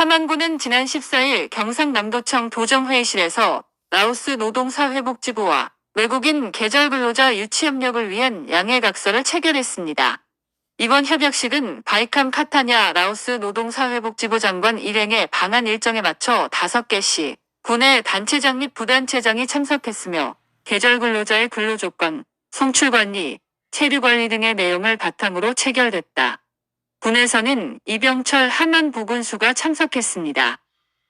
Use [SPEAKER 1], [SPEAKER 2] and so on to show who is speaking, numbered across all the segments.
[SPEAKER 1] 함안군은 지난 14일 경상남도청 도정회의실에서 라오스 노동사회복지부와 외국인 계절근로자 유치협력을 위한 양해각서를 체결했습니다. 이번 협약식은 바이캄 카타냐 라오스 노동사회복지부 장관 일행의 방한 일정에 맞춰 5개씩 군의 단체장 및 부단체장이 참석했으며 계절근로자의 근로조건, 송출관리, 체류관리 등의 내용을 바탕으로 체결됐다. 군에서는 이병철 한만 부군수가 참석했습니다.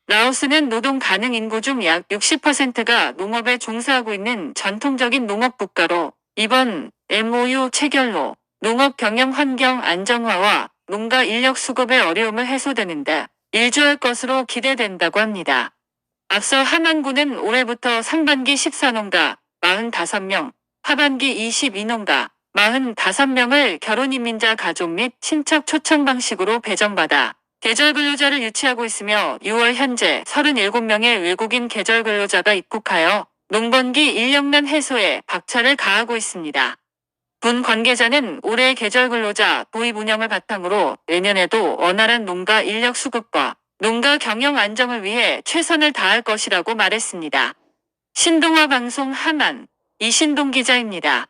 [SPEAKER 1] 라오스는 노동 가능 인구 중 약 60%가 농업에 종사하고 있는 전통적인 농업 국가로 이번 MOU 체결로 농업 경영 환경 안정화와 농가 인력 수급의 어려움을 해소되는데 일조할 것으로 기대된다고 합니다. 앞서 함안군은 올해부터 상반기 14농가 45명, 하반기 22농가 45명을 결혼이민자 가족 및 친척 초청 방식으로 배정받아 계절 근로자를 유치하고 있으며 6월 현재 37명의 외국인 계절 근로자가 입국하여 농번기 인력난 해소에 박차를 가하고 있습니다. 군 관계자는 올해 계절 근로자 도입 운영을 바탕으로 내년에도 원활한 농가 인력 수급과 농가 경영 안정을 위해 최선을 다할 것이라고 말했습니다. 신동아 방송 하만 이신동 기자입니다.